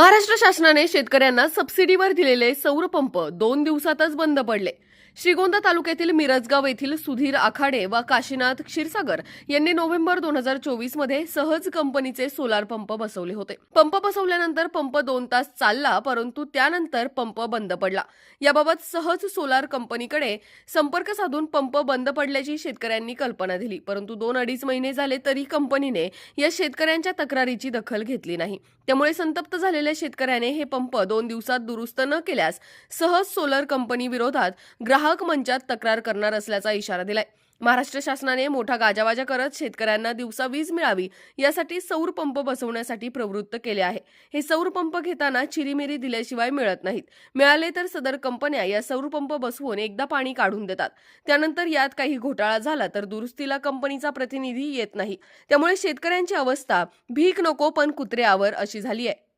महाराष्ट्र शासनाने शेतकऱ्यांना सबसिडीवर दिलेले सौर पंप दोन दिवसातच बंद पडले. श्रीगोंदा तालुक्यातील मिरजगाव येथील सुधीर आखाडे व काशीनाथ क्षीरसागर यांनी नोव्हेंबर दोन हजार चोवीसमध्ये सहज कंपनीचे सोलार पंप बसवले होते. पंप बसवल्यानंतर पंप दोन तास चालला परंतु त्यानंतर पंप बंद पडला. याबाबत सहज सोलार कंपनीकडे संपर्क साधून पंप बंद पडल्याची शेतकऱ्यांनी कल्पना दिली. परंतु दोन अडीच महिने झाले तरी कंपनीने या शेतकऱ्यांच्या तक्रारीची दखल घेतली नाही. त्यामुळे संतप्त असलेल्या शेतकऱ्याने हे पंप दोन दिवसात दुरुस्त न केल्यास सहज सोलर कंपनी विरोधात ग्राहक मंचात तक्रार करणार असल्याचा इशारा दिलाय. महाराष्ट्र शासनाने मोठा गाजावाजा करत शेतकऱ्यांना दिवसा वीज मिळावी यासाठी सौर पंप बसवण्यासाठी प्रवृत्त केले आहे. हे सौर पंप घेताना चिरीमिरी दिल्याशिवाय मिळत नाहीत. मिळाले तर सदर कंपन्या या सौर पंप बसवून एकदा पाणी काढून देतात. त्यानंतर यात काही घोटाळा झाला तर दुरुस्तीला कंपनीचा प्रतिनिधी येत नाही. त्यामुळे शेतकऱ्यांची अवस्था भीक नको पण कुत्र्यावर अशी झाली आहे.